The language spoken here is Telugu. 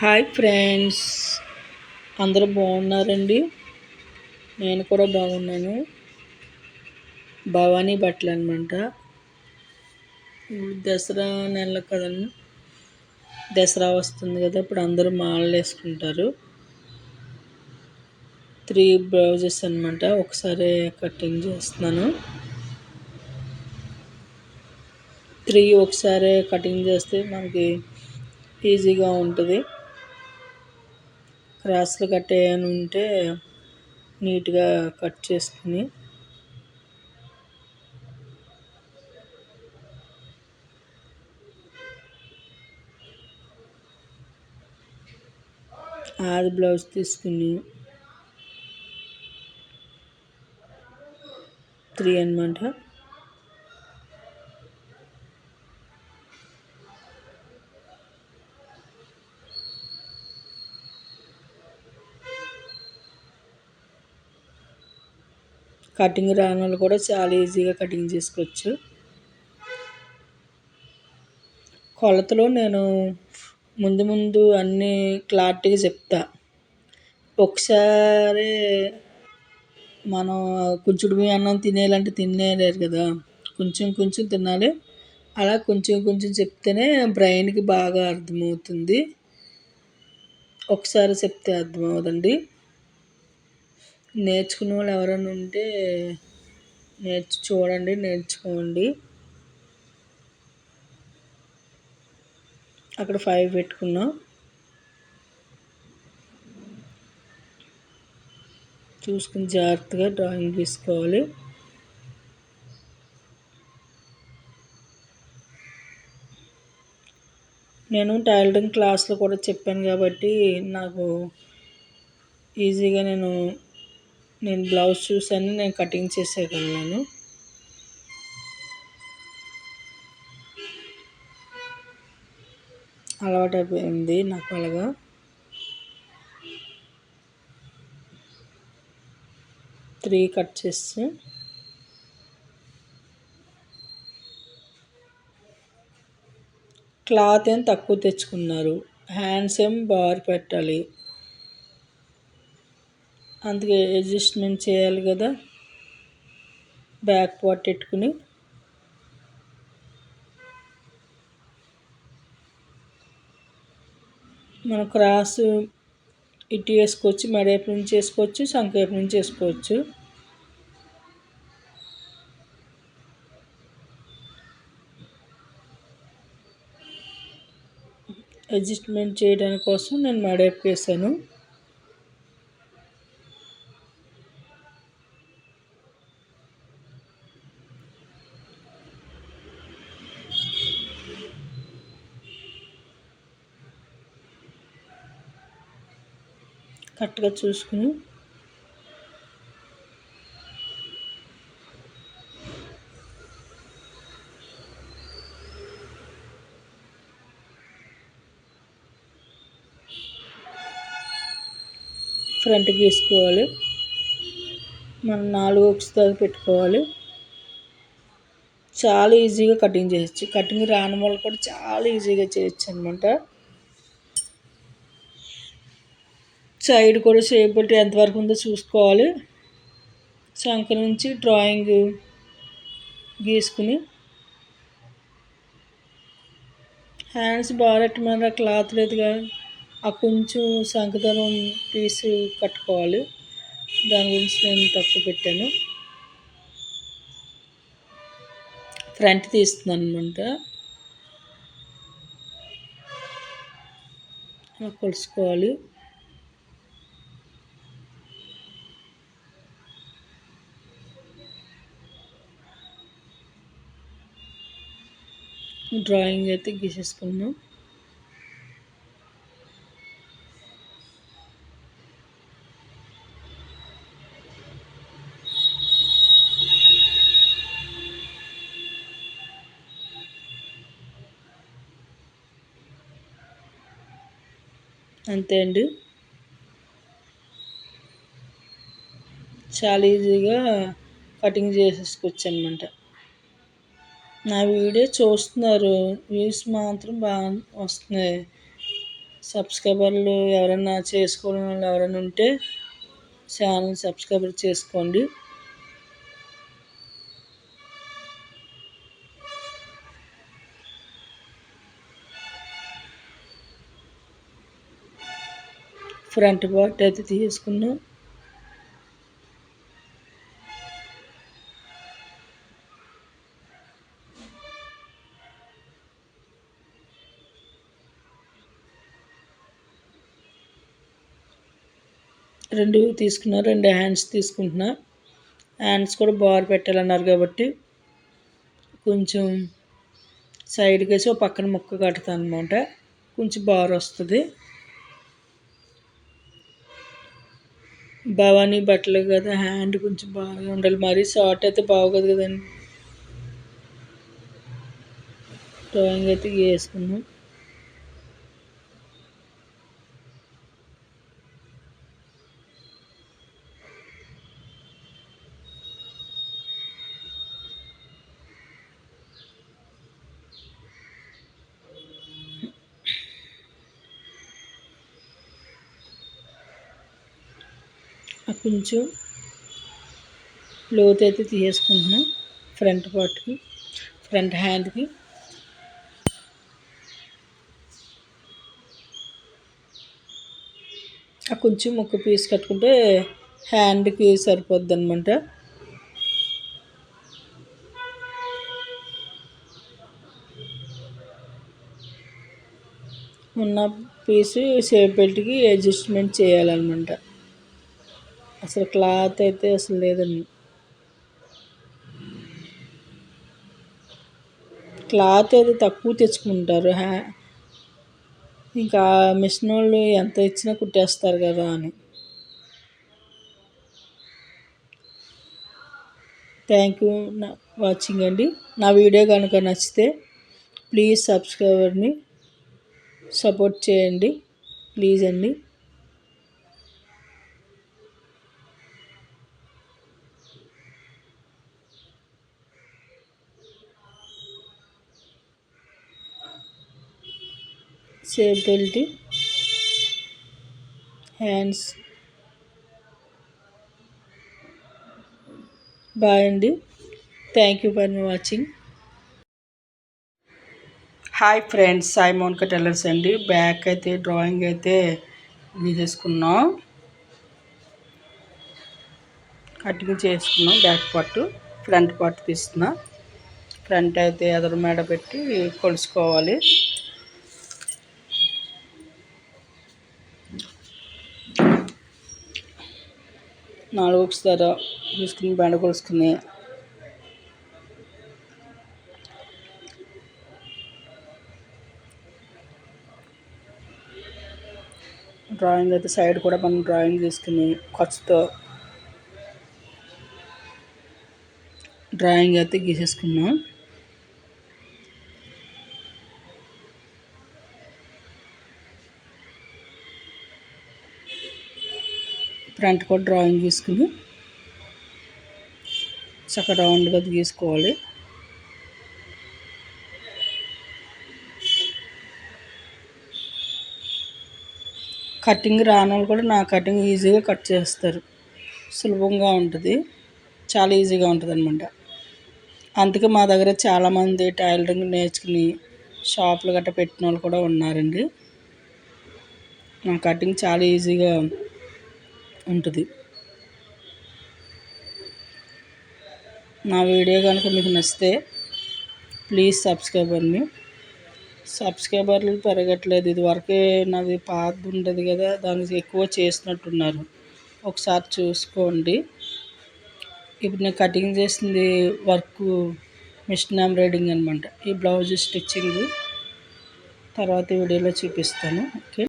Hi friends. అందరూ బాగున్నారండి? నేను కూడా బాగున్నాను. భవానీ బట్టలు అనమాట దసరా నెల కదండి? దసరా వస్తుంది కదా ఇప్పుడు అందరూ మాలలు వేసుకుంటారు. త్రీ బ్లౌజెస్ అనమాట ఒకసారి కటింగ్ చేస్తున్నాను. త్రీ ఒకసారి కటింగ్ చేస్తే మనకి ఈజీగా ఉంటుంది. క్రాస్లు కట్టేయని ఉంటే నీట్గా కట్ చేసుకుని ఆది బ్లౌజ్ తీసుకుని త్రీ అనమాట కటింగ్ రాని వాళ్ళు కూడా చాలా ఈజీగా కటింగ్ చేసుకోవచ్చు. కొలతలు నేను ముందు ముందు అన్నీ క్లారిటీగా చెప్తా. ఒకసారి మనం కొంచెం అన్నం తినేయాలంటే తినేయలేరు కదా. కొంచెం కొంచెం తినాలి. అలా కొంచెం కొంచెం చెప్తేనే బ్రెయిన్కి బాగా అర్థమవుతుంది. ఒకసారి చెప్తే అర్థమవుతుంది నేర్చుకునే వాళ్ళు ఎవరైనా ఉంటే నేర్చు చూడండి నేర్చుకోండి. అక్కడ ఫైవ్ పెట్టుకున్నాం. చూసుకుని జాగ్రత్తగా డ్రాయింగ్ తీసుకోవాలి. నేను టైలరింగ్ క్లాస్లో కూడా చెప్పాను కాబట్టి నాకు ఈజీగా నేను నేను బ్లౌజ్ చూసాను నేను కటింగ్ చేసేయగలను అలవాటు అయిపోయింది నాకు అలాగా. త్రీ కట్ చేస్తే క్లాత్ ఏం తక్కువ తెచ్చుకున్నారు. హ్యాండ్స్ ఏం బార్ పెట్టాలి. అందుకే అడ్జస్ట్మెంట్ చేయాలి కదా. బ్యాక్ పార్ట్ పెట్టుకుని. మన క్రాస్ ఇటు వేసుకోవచ్చు మెడేపు నుంచి వేసుకోవచ్చు సంకేపు నుంచి వేసుకోవచ్చు. అడ్జస్ట్మెంట్ చేయడానికి కోసం నేను మెడేపు వేసాను. కరెక్ట్గా చూసుకుని. ఫ్రంట్ గీసుకోవాలి మనం నాలుగు ఒకసి దాకా పెట్టుకోవాలి. చాలా ఈజీగా కటింగ్ చేయొచ్చు. కటింగ్ రాని వాళ్ళు కూడా చాలా ఈజీగా చేయొచ్చు అనమాట సైడ్ కూడా షేప్ ఎంతవరకు ఉందో చూసుకోవాలి. సంఖ నుంచి డ్రాయింగ్ గీసుకుని హ్యాండ్స్ బాగా మీద క్లాత్ లేదుగా. ఆ కొంచెం శంఖదరం పీస్ కట్టుకోవాలి. దాని గురించి నేను తక్కువ పెట్టాను. ఫ్రంట్ తీస్తున్నాను అనమాట కొలుసుకోవాలి. డ్రాయింగ్ అయితే గీసేసుకున్నాం అంతే అండి. చాలా ఈజీగా కటింగ్ చేసేసుకోవచ్చు అనమాట నా వీడియో చూస్తున్నారు. వ్యూస్ మాత్రం బాగా వస్తున్నాయి. సబ్స్క్రైబర్లు ఎవరైనా చేసుకోవడం వాళ్ళు ఎవరైనా ఉంటే ఛానల్ సబ్స్క్రైబర్ చేసుకోండి. ఫ్రంట్ పార్ట్ అయితే తీసుకున్నాం. రెండు తీసుకున్నా రెండు హ్యాండ్స్ తీసుకుంటున్నా. హ్యాండ్స్ కూడా బార్ పెట్టాలన్నారు కాబట్టి కొంచెం సైడ్కి వేసి ఒక పక్కన ముక్క కడతాను అనమాట కొంచెం బార్ వస్తుంది. భవానీ బట్టలు కదా హ్యాండ్ కొంచెం బాగా ఉండాలి. మరీ షార్ట్ అయితే బాగోదు కదండి. డ్రాయింగ్ అయితే వేసుకున్నాం కొంచెం లోతు అయితే తీసేసుకుంటున్నాం. ఫ్రంట్ పార్ట్కి ఫ్రంట్ హ్యాండ్కి. కొంచెం ముక్క పీస్ కట్టుకుంటే హ్యాండ్కి సరిపోద్ది అనమాట ఉన్న పీసు షేప్ బెల్ట్కి అడ్జస్ట్మెంట్ చేయాలన్నమాట. అసలు క్లాత్ అయితే అసలు లేదండి. క్లాత్ అయితే తక్కువ తెచ్చుకుంటారు. హ్యా ఇంకా మిషన్ వాళ్ళు ఎంత ఇచ్చినా కుట్టేస్తారు కదా అని. థ్యాంక్ యూ నా వాచింగ్ అండి. నా వీడియో కనుక నచ్చితే ప్లీజ్ సబ్స్క్రైబర్ని సపోర్ట్ చేయండి. ప్లీజ్ అండి. సేఫ్ బెల్ట్ హ్యాండ్స్ బాయ్ అండి thank you for watching hi friends Sai Monika tailors అండి బ్యాక్ అయితే డ్రాయింగ్ అయితే గీసేసుకున్నాం కటింగ్ చేసుకున్నాం బ్యాక్ పార్ట్ ఫ్రంట్ పార్ట్ తీస్తున్నా ఫ్రంట్ అయితే ఎదురు మేడ పెట్టి కొలుసుకోవాలి నాలుగు ధర తీసుకుని బెండ కొలుసుకుని డ్రాయింగ్ అయితే సైడ్ కూడా మనం డ్రాయింగ్ తీసుకుని ఖర్చుతో డ్రాయింగ్ అయితే గీసేసుకున్నాం. ఫ్రంట్ కూడా డ్రాయింగ్ తీసుకుని చక్క రౌండ్గా గీసుకోవాలి కటింగ్ రాని కూడా నా కటింగ్ ఈజీగా కట్ చేస్తారు. సులభంగా ఉంటుంది. చాలా ఈజీగా ఉంటుంది అనమాట అందుకే మా దగ్గర చాలామంది టైలరింగ్ నేర్చుకుని షాపులు గట్ట పెట్టిన వాళ్ళు కూడా ఉన్నారండి. నా కటింగ్ చాలా ఈజీగా ఉంటుంది. నా వీడియో కనుక మీకు నచ్చితే ప్లీజ్ సబ్స్క్రైబ్ అని సబ్స్క్రైబర్లు పెరగట్లేదు. ఇది వరకే నాది పాత ఉండదు కదా దానికి ఎక్కువ చేసినట్టున్నారు ఒకసారి చూసుకోండి. ఇప్పుడు నేను కటింగ్ చేసింది వర్క్ మిషన్ ఎంబ్రాయిడింగ్ అనమాట ఈ బ్లౌజ్ స్టిచ్చింగ్ తర్వాత వీడియోలో చూపిస్తాను. ఓకే?